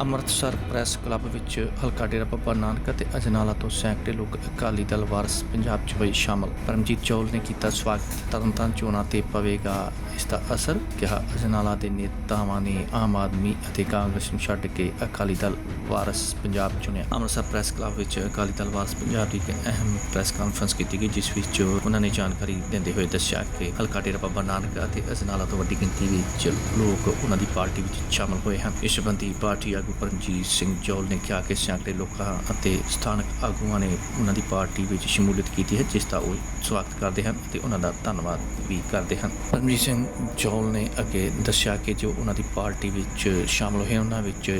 Amritsar press club ਵਿੱਚ ਹਲਕਾ ਡੇਰਾ ਬਾਬਾ ਨਾਨਕ ਅਤੇ ਅਜਨਾਲਾ ਤੋਂ ਸੈਂਕੜੇ ਲੋਕ ਅਕਾਲੀ ਦਲ ਵਾਰਸ ਪੰਜਾਬ 'ਚ ਹੋਏ ਸ਼ਾਮਲ। ਪਰਮਜੀਤ ਚੌਲ ਨੇ ਕੀਤਾ ਸਵਾਗਤ। ਤਰਨਤਾਰਨ ਚੋਣਾਂ ਤੇ ਪਵੇਗਾ ਇਸ ਦਾ ਅਸਰ ਕਿਹਾ। ਅਜਨਾਲਾ ਦੇ ਨੇਤਾਵਾਂ ਨੇ ਆਮ ਆਦਮੀ ਅਤੇ ਕਾਂਗਰਸ ਨੂੰ ਛੱਡ ਕੇ ਅਕਾਲੀ ਦਲ ਵਾਰਸ ਪੰਜਾਬ ਚੁਣਿਆ। ਅੰਮ੍ਰਿਤਸਰ ਪ੍ਰੈਸ ਕਲੱਬ ਵਿੱਚ ਅਕਾਲੀ ਦਲ ਵਾਰਸ ਪੰਜਾਬ ਦੀ ਇੱਕ ਅਹਿਮ ਪ੍ਰੈਸ ਕਾਨਫਰੰਸ ਕੀਤੀ ਗਈ, ਜਿਸ ਵਿੱਚ ਉਹਨਾਂ ਨੇ ਜਾਣਕਾਰੀ ਦਿੰਦੇ ਹੋਏ ਦੱਸਿਆ ਕਿ ਹਲਕਾ ਡੇਰਾ ਬਾਬਾ ਨਾਨਕ ਅਤੇ ਅਜਨਾਲਾ ਤੋਂ ਵੱਡੀ ਗਿਣਤੀ ਵਿੱਚ ਲੋਕ ਉਹਨਾਂ ਦੀ ਪਾਰਟੀ ਵਿੱਚ ਸ਼ਾਮਲ ਹੋਏ ਹਨ। ਇਸ ਸੰਬੰਧੀ ਪਾਰਟੀ ਆਗੂ ਪਰਮਜੀਤ ਸਿੰਘ ਜੋਲ ਨੇ ਕਿਹਾ ਕਿ ਸੈਂਕੜੇ ਲੋਕਾਂ ਅਤੇ ਸਥਾਨਕ ਆਗੂਆਂ ਨੇ ਉਹਨਾਂ ਦੀ ਪਾਰਟੀ ਵਿੱਚ ਸ਼ਮੂਲੀਅਤ ਕੀਤੀ ਹੈ, ਜਿਸ ਦਾ ਉਹ ਸਵਾਗਤ ਕਰਦੇ ਹਨ ਅਤੇ ਉਹਨਾਂ ਦਾ ਧੰਨਵਾਦ ਵੀ ਕਰਦੇ ਹਨ। ਪਰਮਜੀਤ ਸਿੰਘ ਜੋਲ ਨੇ ਅੱਗੇ ਦੱਸਿਆ ਕਿ ਜੋ ਉਹਨਾਂ ਦੀ ਪਾਰਟੀ ਵਿੱਚ ਸ਼ਾਮਲ ਹੋਏ, ਉਹਨਾਂ ਵਿੱਚ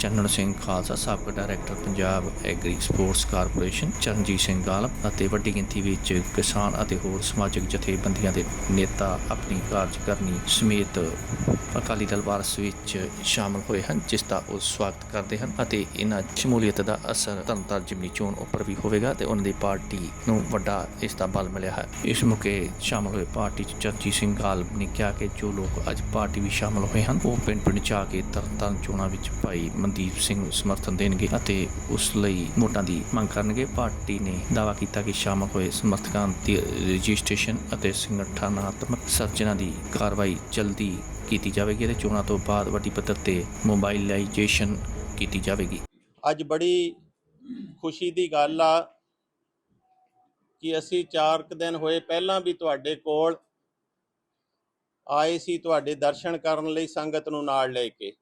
ਚੰਨਣ ਸਿੰਘ ਖਾਲਸਾ, ਸਾਬਕਾ director Punjab agri sports corporation, Charanjit Singh Ghalib ਅਤੇ ਵੱਡੀ ਗਿਣਤੀ ਵਿੱਚ ਕਿਸਾਨ ਅਤੇ ਹੋਰ ਸਮਾਜਿਕ ਜਥੇਬੰਦੀਆਂ ਦੇ ਨੇਤਾ ਆਪਣੀ ਕਾਰਜਕਰਨੀ ਸਮੇਤ ਅਕਾਲੀ ਦਲ ਵਾਰਸ ਵਿੱਚ ਸ਼ਾਮਲ ਹੋਏ ਹਨ, ਜਿਸ ਦਾ ਉਹ ਸਵਾਗਤ ਕਰਦੇ ਹਨ ਅਤੇ ਇਹਨਾਂ ਸ਼ਮੂਲੀਅਤ ਦਾ ਅਸਰ ਤਰਨਤਾਰਨ ਜਿਮਨੀ ਚੋਣ ਉੱਪਰ ਵੀ ਹੋਵੇਗਾ ਤੇ ਉਹਨਾਂ ਦੀ ਪਾਰਟੀ ਨੂੰ ਵੱਡਾ ਇਸ ਦਾ ਬਲ ਮਿਲਿਆ ਹੈ। ਇਸ ਮੌਕੇ ਸ਼ਾਮਲ ਹੋਏ ਪਾਰਟੀ ਚ ਚਰਨਜੀਤ ਸਿੰਘ ਗਾਲਬ ਨੇ ਕਿਹਾ ਕਿ ਜੋ ਲੋਕ ਅੱਜ ਪਾਰਟੀ ਵਿੱਚ ਸ਼ਾਮਲ ਹੋਏ ਹਨ, ਉਹ ਪਿੰਡ ਪਿੰਡ ਜਾ ਕੇ ਤਰਨਤਾਰਨ ਚੋਣਾਂ ਵਿੱਚ ਭਾਈ ਮਨਦੀਪ ਸਿੰਘ ਨੂੰ ਸਮਰਥਨ ਦੇਣਗੇ ਅਤੇ ਉਸ ਲਈ ਵੋਟਾਂ ਦੀ ਮੰਗ ਕਰਨਗੇ। ਪਾਰਟੀ ਨੇ ਦਾਅਵਾ ਕੀਤਾ ਕਿ ਸ਼ਾਮਲ ਹੋਏ ਸਮਰਥਕਾਂ ਦੀ ਰਜਿਸਟ੍ਰੇਸ਼ਨ ਅਤੇ ਸੰਗਠਨਾਤਮਕ ਸਰਜਨਾ ਦੀ ਕਾਰਵਾਈ ਜਲਦੀ ਕੀਤੀ ਜਾਵੇਗੀ ਅਤੇ ਚੋਣਾਂ ਤੋਂ ਬਾਅਦ ਵੱਡੀ ਪੱਧਰ ਤੇ ਮੋਬਾਈਲਾਈਜੇਸ਼ਨ ਕੀਤੀ ਜਾਵੇਗੀ। ਅੱਜ ਬੜੀ ਖੁਸ਼ੀ ਦੀ ਗੱਲ ਆ ਕਿ ਅਸੀਂ 4 ਕੁ ਦਿਨ ਹੋਏ ਪਹਿਲਾਂ ਵੀ ਤੁਹਾਡੇ ਕੋਲ ਆਏ ਸੀ ਤੁਹਾਡੇ ਦਰਸ਼ਨ ਕਰਨ ਲਈ ਸੰਗਤ ਨੂੰ ਨਾਲ ਲੈ ਕੇ।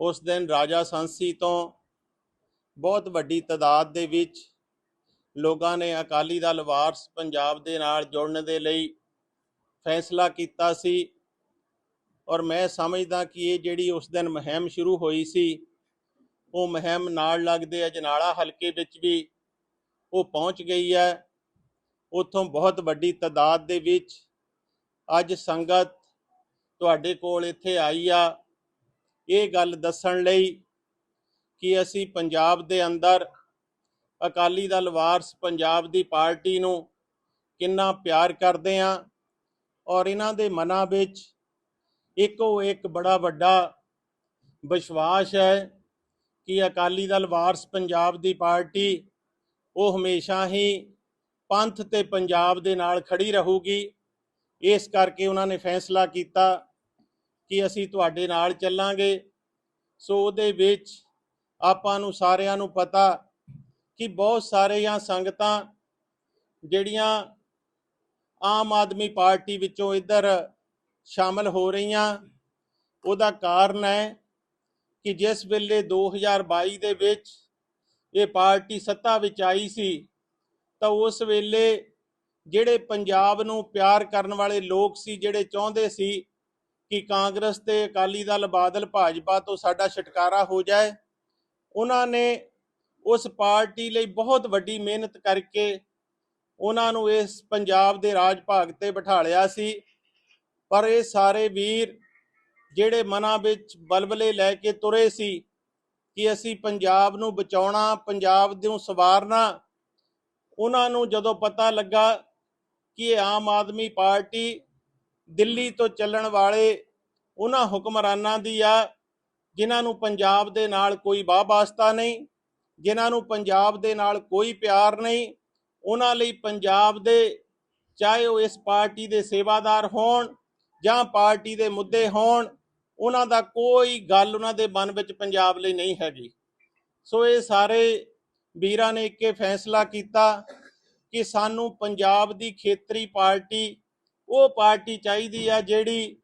ਉਸ ਦਿਨ ਰਾਜਾ ਸੰਸੀ ਤੋਂ ਬਹੁਤ ਵੱਡੀ ਤਦਾਦ ਦੇ ਵਿੱਚ ਲੋਕਾਂ ਨੇ ਅਕਾਲੀ ਦਲ ਵਾਰਸ ਪੰਜਾਬ ਦੇ ਨਾਲ ਜੁੜਨ ਦੇ ਲਈ ਫੈਸਲਾ ਕੀਤਾ ਸੀ ਔਰ ਮੈਂ ਸਮਝਦਾ ਕਿ ਇਹ ਜਿਹੜੀ ਉਸ ਦਿਨ ਮੁਹਿੰਮ ਸ਼ੁਰੂ ਹੋਈ ਸੀ, ਉਹ ਮੁਹਿੰਮ ਨਾਲ ਲੱਗਦੇ ਅਜਨਾਲਾ ਹਲਕੇ ਵਿੱਚ ਵੀ ਉਹ ਪਹੁੰਚ ਗਈ ਹੈ। ਉੱਥੋਂ ਬਹੁਤ ਵੱਡੀ ਤਦਾਦ ਦੇ ਵਿੱਚ ਅੱਜ ਸੰਗਤ ਤੁਹਾਡੇ ਕੋਲ ਇੱਥੇ ਆਈ ਆ। ਇਹ ਗੱਲ ਦੱਸਣ ਲਈ ਕਿ ਅਸੀਂ ਪੰਜਾਬ ਦੇ ਅੰਦਰ ਅਕਾਲੀ ਦਲ ਵਾਰਸ ਪੰਜਾਬ ਦੀ ਪਾਰਟੀ ਨੂੰ ਕਿੰਨਾ ਪਿਆਰ ਕਰਦੇ ਆ ਔਰ ਇਹਨਾਂ ਦੇ ਮਨਾਂ ਵਿੱਚ ਇੱਕੋ ਇੱਕ ਬੜਾ ਵੱਡਾ ਵਿਸ਼ਵਾਸ ਹੈ ਕਿ ਅਕਾਲੀ ਦਲ ਵਾਰਸ ਪੰਜਾਬ ਦੀ ਪਾਰਟੀ ਉਹ ਹਮੇਸ਼ਾ ਹੀ ਪੰਥ ਤੇ ਪੰਜਾਬ ਦੇ ਨਾਲ ਖੜੀ ਰਹੂਗੀ। ਇਸ ਕਰਕੇ ਉਹਨਾਂ ਨੇ ਫੈਸਲਾ ਕੀਤਾ ਕਿ ਅਸੀਂ ਤੁਹਾਡੇ ਨਾਲ ਚੱਲਾਂਗੇ। ਸੋ ਉਹਦੇ ਵਿੱਚ ਆਪਾਂ ਨੂੰ ਸਾਰਿਆਂ ਨੂੰ ਪਤਾ ਕਿ ਬਹੁਤ ਸਾਰੀਆਂ ਸੰਗਤਾਂ ਜਿਹੜੀਆਂ ਆਮ ਆਦਮੀ ਪਾਰਟੀ ਵਿੱਚੋਂ ਇੱਧਰ ਸ਼ਾਮਲ ਹੋ ਰਹੀਆਂ, ਉਹਦਾ ਕਾਰਨ ਹੈ ਕਿ ਜਿਸ ਵੇਲੇ 2022 ਦੇ ਵਿੱਚ ਇਹ ਪਾਰਟੀ ਸੱਤਾ ਵਿੱਚ ਆਈ ਸੀ, ਤਾਂ ਉਸ ਵੇਲੇ ਜਿਹੜੇ ਪੰਜਾਬ ਨੂੰ ਪਿਆਰ ਕਰਨ ਵਾਲੇ ਲੋਕ ਸੀ, ਜਿਹੜੇ ਚਾਹੁੰਦੇ ਸੀ ਕਿ ਕਾਂਗਰਸ ਤੇ ਅਕਾਲੀ ਦਲ, ਬਾਦਲ, ਭਾਜਪਾ ਤੋਂ ਸਾਡਾ ਛੁਟਕਾਰਾ ਹੋ ਜਾਏ, ਉਹਨਾਂ ਨੇ ਉਸ ਪਾਰਟੀ ਲਈ ਬਹੁਤ ਵੱਡੀ ਮਿਹਨਤ ਕਰਕੇ ਉਹਨਾਂ ਨੂੰ ਇਸ ਪੰਜਾਬ ਦੇ ਰਾਜ ਭਾਗ ਤੇ ਬਿਠਾ ਲਿਆ ਸੀ। ਪਰ ਇਹ ਸਾਰੇ ਵੀਰ ਜਿਹੜੇ ਮਨਾਂ ਵਿੱਚ ਬਲਬਲੇ ਲੈ ਕੇ ਤੁਰੇ ਸੀ ਕਿ ਅਸੀਂ ਪੰਜਾਬ ਨੂੰ ਬਚਾਉਣਾ, ਪੰਜਾਬ ਨੂੰ ਸਵਾਰਨਾ, ਉਹਨਾਂ ਨੂੰ ਜਦੋਂ ਪਤਾ ਲੱਗਾ ਕਿ ਇਹ ਆਮ ਆਦਮੀ ਪਾਰਟੀ ਦਿੱਲੀ ਤੋਂ ਚੱਲਣ ਵਾਲੇ ਉਹਨਾਂ ਹੁਕਮਰਾਨਾਂ ਦੀ ਆ, ਜਿਨ੍ਹਾਂ ਨੂੰ ਪੰਜਾਬ ਦੇ ਨਾਲ ਕੋਈ ਵਾਹ ਵਾਸਤਾ ਨਹੀਂ, ਜਿਨ੍ਹਾਂ ਨੂੰ ਪੰਜਾਬ ਦੇ ਨਾਲ ਕੋਈ ਪਿਆਰ ਨਹੀਂ, ਉਹਨਾਂ ਲਈ ਪੰਜਾਬ ਦੇ ਚਾਹੇ ਉਹ ਇਸ ਪਾਰਟੀ ਦੇ ਸੇਵਾਦਾਰ ਹੋਣ ਜਾਂ ਪਾਰਟੀ ਦੇ ਮੁੱਦੇ ਹੋਣ, ਉਹਨਾਂ ਦਾ ਕੋਈ ਗੱਲ ਉਹਨਾਂ ਦੇ ਮਨ ਵਿੱਚ ਪੰਜਾਬ ਲਈ ਨਹੀਂ ਹੈਗੀ। ਸੋ ਇਹ ਸਾਰੇ ਵੀਰਾਂ ਨੇ ਇੱਕੇ ਫੈਸਲਾ ਕੀਤਾ ਕਿ ਸਾਨੂੰ ਪੰਜਾਬ ਦੀ ਖੇਤਰੀ ਪਾਰਟੀ, ਉਹ ਪਾਰਟੀ ਚਾਹੀਦੀ ਆ ਜਿਹੜੀ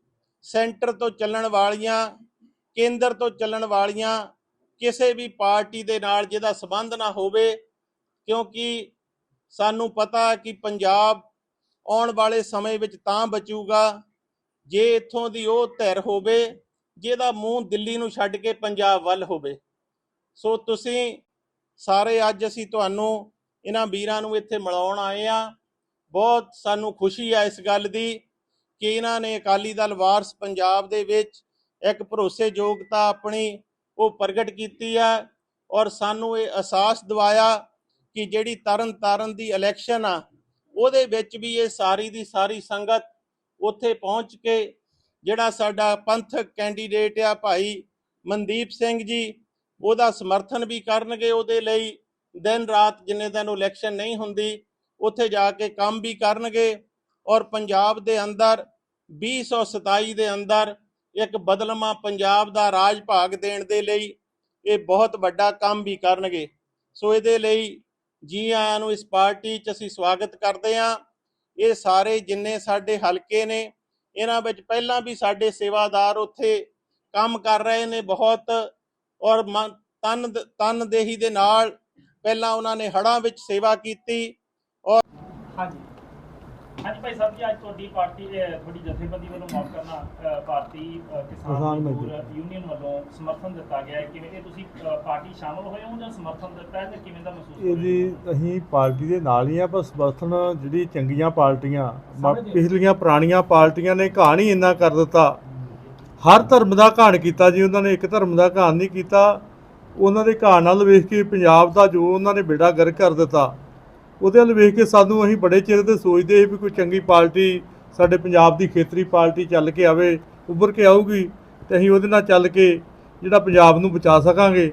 ਸੈਂਟਰ ਤੋਂ ਚੱਲਣ ਵਾਲੀਆਂ, ਕੇਂਦਰ ਤੋਂ ਚੱਲਣ ਵਾਲੀਆਂ ਕਿਸੇ ਵੀ ਪਾਰਟੀ ਦੇ ਨਾਲ ਜਿਹਦਾ ਸਬੰਧ ਨਾ ਹੋਵੇ, ਕਿਉਂਕਿ ਸਾਨੂੰ ਪਤਾ ਕਿ ਪੰਜਾਬ ਆਉਣ ਵਾਲੇ ਸਮੇਂ ਵਿੱਚ ਤਾਂ ਬਚੂਗਾ, ਜੇ ਇੱਥੋਂ ਦੀ ਉਹ ਧਿਰ ਹੋਵੇ, ਜਿਹਦਾ ਮੂੰਹ ਦਿੱਲੀ ਨੂੰ ਛੱਡ ਕੇ ਪੰਜਾਬ ਵੱਲ ਹੋਵੇ। ਸੋ ਤੁਸੀਂ ਸਾਰੇ ਅੱਜ ਅਸੀਂ ਤੁਹਾਨੂੰ ਇਹਨਾਂ ਵੀਰਾਂ ਨੂੰ ਇੱਥੇ ਮਿਲਾਉਣ ਆਏ ਆ ਬਹੁਤ ਸਾਨੂੰ ਖੁਸ਼ੀ ਆ ਇਸ ਗੱਲ ਦੀ ਕਿ ਇਹਨਾਂ ਨੇ ਅਕਾਲੀ ਦਲ ਵਾਰਸ ਪੰਜਾਬ ਦੇ ਵਿੱਚ ਇੱਕ ਭਰੋਸੇਯੋਗਤਾ ਆਪਣੀ ਉਹ ਪ੍ਰਗਟ ਕੀਤੀ ਆ ਔਰ ਸਾਨੂੰ ਇਹ ਅਹਿਸਾਸ ਦਿਵਾਇਆ ਕਿ ਜਿਹੜੀ ਤਰਨ ਤਾਰਨ ਦੀ ਇਲੈਕਸ਼ਨ ਆ, ਉਹਦੇ ਵਿੱਚ ਵੀ ਇਹ ਸਾਰੀ ਦੀ ਸਾਰੀ ਸੰਗਤ ਉੱਥੇ ਪਹੁੰਚ ਕੇ ਜਿਹੜਾ ਸਾਡਾ ਪੰਥਕ ਕੈਂਡੀਡੇਟ ਆ ਭਾਈ ਮਨਦੀਪ ਸਿੰਘ ਜੀ, ਉਹਦਾ ਸਮਰਥਨ ਵੀ ਕਰਨਗੇ ਉਹਦੇ ਲਈ। ਦਿਨ ਰਾਤ ਜਿੰਨੇ ਦਿਨ ਇਲੈਕਸ਼ਨ ਨਹੀਂ ਹੁੰਦੀ, ਉੱਥੇ ਜਾ ਕੇ ਕੰਮ ਵੀ ਕਰਨਗੇ ਔਰ ਪੰਜਾਬ ਦੇ ਅੰਦਰ 2027 ਦੇ ਅੰਦਰ ਇੱਕ ਬਦਲਮਾ ਪੰਜਾਬ ਦਾ ਰਾਜ ਭਾਗ ਦੇਣ ਦੇ ਲਈ ਇਹ ਬਹੁਤ ਵੱਡਾ ਕੰਮ ਵੀ ਕਰਨਗੇ। ਸੋ ਇਹਦੇ ਲਈ ਜੀ ਆਇਆਂ ਨੂੰ ਇਸ ਪਾਰਟੀ 'ਚ ਅਸੀਂ ਸਵਾਗਤ ਕਰਦੇ ਹਾਂ। ਇਹ ਸਾਰੇ ਜਿੰਨੇ ਸਾਡੇ ਹਲਕੇ ਨੇ, ਇਹਨਾਂ ਵਿੱਚ ਪਹਿਲਾਂ ਵੀ ਸਾਡੇ ਸੇਵਾਦਾਰ ਉੱਥੇ ਕੰਮ ਕਰ ਰਹੇ ਨੇ ਬਹੁਤ ਔਰ ਮਨ- ਤਨ ਤਨਦੇਹੀ ਦੇ ਨਾਲ ਪਹਿਲਾਂ ਉਹਨਾਂ ਨੇ ਹੜ੍ਹਾਂ ਵਿੱਚ ਸੇਵਾ ਕੀਤੀ ਹਾਂਜੀ। ਹਾਂਜੀ ਭਾਈ ਸਾਹਿਬ ਜੀ ਅੱਜ ਤੁਹਾਡੀ ਪਾਰਟੀ ਤੁਹਾਡੀ ਜਥੇਬੰਦੀ ਵੱਲੋਂ ਮਾਫ ਕਰਨਾ ਭਾਰਤੀ ਕਿਸਾਨ ਮਜ਼ਦੂਰ ਯੂਨੀਅਨ ਵੱਲੋਂ ਸਮਰਥਨ ਦਿੱਤਾ ਗਿਆ ਹੈ। ਕਿਵੇਂ ਇਹ ਤੁਸੀਂ ਪਾਰਟੀ ਸ਼ਾਮਲ ਹੋਏ ਹੋ ਜਾਂ ਸਮਰਥਨ ਦਿੱਤਾ ਹੈ ਤੇ ਕਿਵੇਂ ਦਾ ਮਹਿਸੂਸ ਇਹ ਹੋ ਜੀ ਅਸੀਂ ਪਾਰਟੀ ਦੇ ਨਾਲ ਹੀ ਆ ਪਰ ਸਮਰਥਨ ਜਿਹੜੀ ਚੰਗੀਆਂ ਪਾਰਟੀਆਂ। ਪਿਛਲੀਆਂ ਪੁਰਾਣੀਆਂ ਪਾਰਟੀਆਂ ਨੇ ਘਾਣ ਹੀ ਇੰਨਾ ਕਰ ਦਿੱਤਾ। ਹਰ ਧਰਮ ਦਾ ਘਾਣ ਕੀਤਾ ਜੀ ਉਹਨਾਂ ਨੇ ਇੱਕ ਧਰਮ ਦਾ ਘਾਣ ਨਹੀਂ ਕੀਤਾ। ਉਹਨਾਂ ਦੇ ਘਾਣ ਨਾਲ ਵੇਖ ਕੇ ਪੰਜਾਬ ਦਾ ਜੋ ਉਹਨਾਂ ਨੇ ਬੇੜਾ ਗਰ ਕਰ ਦਿੱਤਾ, ਉਹਦੇ ਵੱਲ ਵੇਖ ਕੇ ਸਾਨੂੰ ਅਸੀਂ ਬੜੇ ਚਿਰ 'ਤੇ ਸੋਚਦੇ ਸੀ ਵੀ ਕੋਈ ਚੰਗੀ ਪਾਰਟੀ ਸਾਡੇ ਪੰਜਾਬ ਦੀ ਖੇਤਰੀ ਪਾਰਟੀ ਚੱਲ ਕੇ ਆਵੇ, ਉੱਭਰ ਕੇ ਆਊਗੀ ਤੇ ਅਸੀਂ ਉਹਦੇ ਨਾਲ ਚੱਲ ਕੇ ਜਿਹੜਾ ਪੰਜਾਬ ਨੂੰ ਬਚਾ ਸਕਾਂਗੇ।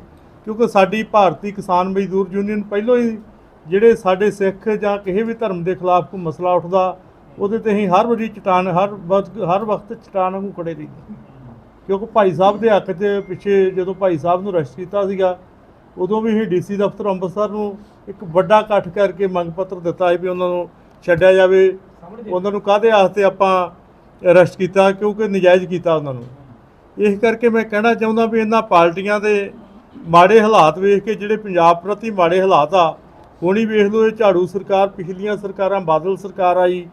ਕਿਉਂਕਿ ਸਾਡੀ ਭਾਰਤੀ ਕਿਸਾਨ ਮਜ਼ਦੂਰ ਯੂਨੀਅਨ ਪਹਿਲਾਂ ਹੀ ਜਿਹੜੇ ਸਾਡੇ ਸਿੱਖ ਜਾਂ ਕਿਸੇ ਵੀ ਧਰਮ ਦੇ ਖਿਲਾਫ ਕੋਈ ਮਸਲਾ ਉੱਠਦਾ, ਉਹਦੇ ਤੇ ਅਸੀਂ ਹਰ ਵਾਰੀ ਚਟਾਨ, ਹਰ ਵਕਤ ਹਰ ਵਕਤ ਚਟਾਨ ਵਾਂਗੂ ਖੜੇ ਰਹੀਦੇ। ਕਿਉਂਕਿ ਭਾਈ ਸਾਹਿਬ ਦੇ ਹੱਕ 'ਚ ਪਿੱਛੇ ਜਦੋਂ ਭਾਈ ਸਾਹਿਬ ਨੂੰ ਅਰੈਸਟ ਕੀਤਾ ਸੀਗਾ ਉਦੋਂ ਵੀ ਅਸੀਂ ਡੀਸੀ ਦਫ਼ਤਰ ਅੰਮ੍ਰਿਤਸਰ ਨੂੰ ਇੱਕ ਵੱਡਾ ਇਕੱਠ ਕਰਕੇ ਮੰਗ ਪੱਤਰ ਦਿੱਤਾ ਸੀ ਵੀ ਉਹਨਾਂ ਨੂੰ ਛੱਡਿਆ ਜਾਵੇ। ਉਹਨਾਂ ਨੂੰ ਕਾਹਦੇ ਵਾਸਤੇ ਆਪਾਂ ਅਰੈਸਟ ਕੀਤਾ? ਕਿਉਂਕਿ ਨਜਾਇਜ਼ ਕੀਤਾ ਉਹਨਾਂ ਨੂੰ। ਇਸ ਕਰਕੇ ਮੈਂ ਕਹਿਣਾ ਚਾਹੁੰਦਾ ਵੀ ਇਹਨਾਂ ਪਾਰਟੀਆਂ ਦੇ ਮਾੜੇ ਹਾਲਾਤ ਵੇਖ ਕੇ ਜਿਹੜੇ ਪੰਜਾਬ ਪ੍ਰਤੀ ਮਾੜੇ ਹਾਲਾਤ ਆ ਹੁਣੀ ਵੇਖ ਲਓ ਇਹ ਝਾੜੂ ਸਰਕਾਰ ਪਿਛਲੀਆਂ ਸਰਕਾਰਾਂ ਬਾਦਲ ਸਰਕਾਰ ਆਈ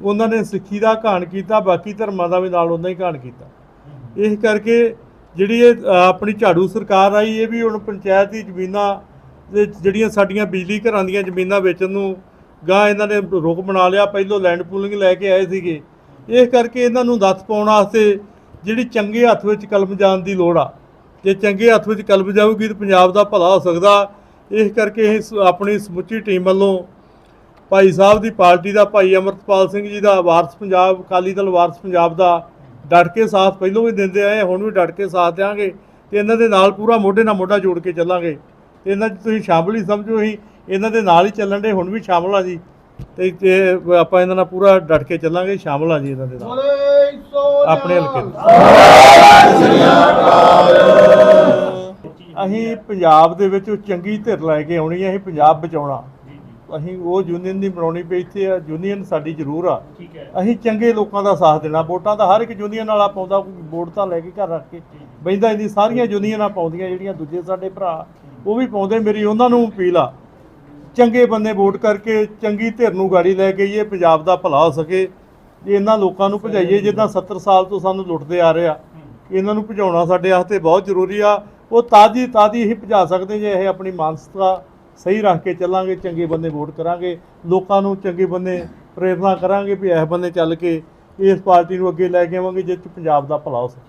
ਉਹਨਾਂ ਨੇ ਸਿੱਖੀ ਦਾ ਘਾਣ ਕੀਤਾ ਬਾਕੀ ਧਰਮਾਂ ਦਾ ਵੀ ਨਾਲ ਉਹਨਾਂ ਹੀ ਘਾਣ ਕੀਤਾ। ਇਸ ਕਰਕੇ ਜਿਹੜੀ ਇਹ ਆਪਣੀ ਝਾੜੂ ਸਰਕਾਰ ਆਈ, ਇਹ ਵੀ ਹੁਣ ਪੰਚਾਇਤ ਦੀ ਜ਼ਮੀਨਾਂ ਦੇ ਜਿਹੜੀਆਂ ਸਾਡੀਆਂ ਬਿਜਲੀ ਘਰਾਂ ਦੀਆਂ ਜ਼ਮੀਨਾਂ ਵੇਚਣ ਨੂੰ ਗਾਂ ਇਹਨਾਂ ਨੇ ਰੁਕ ਬਣਾ ਲਿਆ, ਪਹਿਲੋਂ ਲੈਂਡ ਪੂਲਿੰਗ ਲੈ ਕੇ ਆਏ ਸੀਗੇ। ਇਸ ਕਰਕੇ ਇਹਨਾਂ ਨੂੰ ਦੱਸ ਪਾਉਣ ਵਾਸਤੇ ਜਿਹੜੀ ਚੰਗੇ ਹੱਥ ਵਿੱਚ ਕਲਮ ਜਾਣ ਦੀ ਲੋੜ ਆ। ਜੇ ਚੰਗੇ ਹੱਥ ਵਿੱਚ ਕਲਮ ਜਾਊਗੀ ਤਾਂ ਪੰਜਾਬ ਦਾ ਭਲਾ ਹੋ ਸਕਦਾ। ਇਸ ਕਰਕੇ ਇਹ ਆਪਣੀ ਸਮੁੱਚੀ ਟੀਮ ਵੱਲੋਂ ਭਾਈ ਸਾਹਿਬ ਦੀ ਪਾਰਟੀ ਦਾ, ਭਾਈ ਅਮਰਤਪਾਲ ਸਿੰਘ ਜੀ ਦਾ, ਵਾਰਸ ਪੰਜਾਬ, ਅਕਾਲੀ ਦਲ ਵਾਰਸ ਪੰਜਾਬ ਦਾ ਡਟ ਕੇ ਸਾਥ ਪਹਿਲੋਂ ਵੀ ਦਿੰਦੇ ਆਏ ਹੁਣ ਵੀ ਡਟ ਕੇ ਸਾਥ ਦਿਆਂਗੇ ਤੇ ਇਹਨਾਂ ਦੇ ਨਾਲ ਪੂਰਾ ਮੋਢੇ ਨਾਲ ਮੋਢਾ ਜੋੜ ਕੇ ਚੱਲਾਂਗੇ। ਤੇ ਇਹਨਾਂ 'ਚ ਤੁਸੀਂ ਸ਼ਾਮਲ ਹੀ ਸਮਝੋ ਅਸੀਂ ਇਹਨਾਂ ਦੇ ਨਾਲ ਹੀ ਚੱਲਣ ਦੇ ਹੁਣ ਵੀ ਸ਼ਾਮਲ ਆ ਜੀ। ਤੇ ਆਪਾਂ ਇਹਨਾਂ ਨਾਲ ਪੂਰਾ ਡਟ ਕੇ ਚੱਲਾਂਗੇ ਸ਼ਾਮਲ ਆ ਜੀ ਇਹਨਾਂ ਦੇ ਨਾਲ। ਆਪਣੇ ਹਲਕੇ। ਅਸੀਂ ਪੰਜਾਬ ਦੇ ਵਿੱਚ ਚੰਗੀ ਧਿਰ ਲੈ ਕੇ ਆਉਣੀ ਹੈ ਅਸੀਂ ਪੰਜਾਬ ਬਚਾਉਣਾ। ਅਸੀਂ ਉਹ ਯੂਨੀਅਨ ਦੀ ਬਣਾਉਣੀ ਪਈ ਇੱਥੇ ਆ ਯੂਨੀਅਨ ਸਾਡੀ ਜ਼ਰੂਰ ਆ। ਠੀਕ ਹੈ। ਅਸੀਂ ਚੰਗੇ ਲੋਕਾਂ ਦਾ ਸਾਥ ਦੇਣਾ ਵੋਟਾਂ ਤਾਂ ਹਰ ਇੱਕ ਯੂਨੀਅਨ ਵਾਲਾ ਪਾਉਂਦਾ ਕੋਈ ਵੋਟ ਤਾਂ ਲੈ ਕੇ ਘਰ ਰੱਖ ਕੇ। ਬੈਂਦਾ ਇਹਦੀ ਸਾਰੀਆਂ ਯੂਨੀਅਨਾਂ ਪਾਉਂਦੀਆਂ ਜਿਹੜੀਆਂ ਦੂਜੇ ਸਾਡੇ ਭਰਾ ਉਹ ਵੀ ਪਾਉਂਦੇ ਮੇਰੀ ਉਹਨਾਂ ਨੂੰ ਅਪੀਲ ਆ। ਚੰਗੇ ਬੰਦੇ ਵੋਟ ਕਰਕੇ ਚੰਗੀ ਧਿਰ ਨੂੰ ਗਾੜੀ ਲੈ ਕੇ ਇਹ ਪੰਜਾਬ ਦਾ ਭਲਾ ਹੋ ਸਕੇ। ਜੇ ਇਹਨਾਂ ਲੋਕਾਂ ਨੂੰ ਭਜਾਈਏ ਜਿੱਦਾਂ 70 ਸਾਲ ਤੋਂ ਸਾਨੂੰ ਲੁੱਟਦੇ ਆ ਰਹੇ ਆ ਇਹਨਾਂ ਨੂੰ ਭਜਾਉਣਾ ਸਾਡੇ ਵਾਸਤੇ ਬਹੁਤ ਜ਼ਰੂਰੀ ਆ। ਉਹ ਤਾਜੀ ਤਾਜੀ ਹੀ ਭਜਾ ਸਕਦੇ ਜੇ ਇਹ ਆਪਣੀ ਮਾਨਸਿਕਤਾ ਸਹੀ ਰੱਖ ਕੇ ਚੱਲਾਂਗੇ, ਚੰਗੇ ਬੰਦੇ ਵੋਟ ਕਰਾਂਗੇ, ਲੋਕਾਂ ਨੂੰ ਚੰਗੇ ਬੰਦੇ ਪ੍ਰੇਰਨਾ ਕਰਾਂਗੇ ਵੀ ਇਸ ਬੰਦੇ ਚੱਲ ਕੇ ਇਸ ਪਾਰਟੀ ਨੂੰ ਅੱਗੇ ਲੈ ਕੇ ਆਵਾਂਗੇ, ਜਿਸ 'ਚ ਪੰਜਾਬ ਦਾ ਭਲਾ ਹੋ ਸਕੇ।